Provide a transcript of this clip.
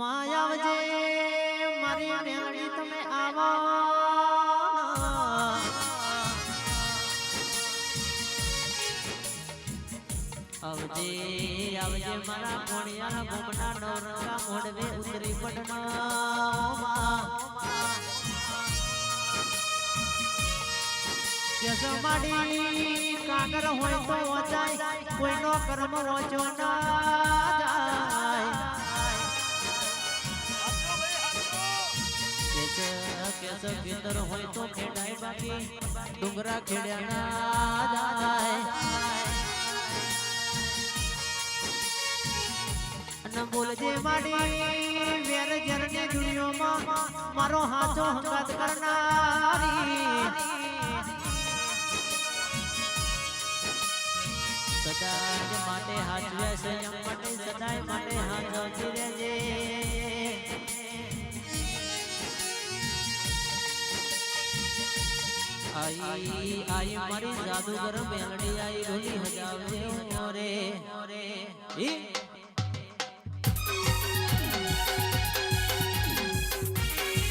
માયાવજે મારી મેળડી તમે આવો આવજે આવજે મારા કોણિયાના ભૂમના નવરંગા મોડવે ઉતરી પડના કેસ માડી કાગર હોય તો વચાય કોઈનો કર્મ વચો ના કેસ ખેતર હોય તો ખેડાય બાકી ડુંગરા ખેડ્યા બોલજે માડી વેર જરને દુનિયામાં મારો હાથો હંગાત કરનારી. સદાય માટે હાથ છે આઈ આઈ મારી જાદુગર બેલડી આઈ ઢોલી હજાવજે મોરે ઈ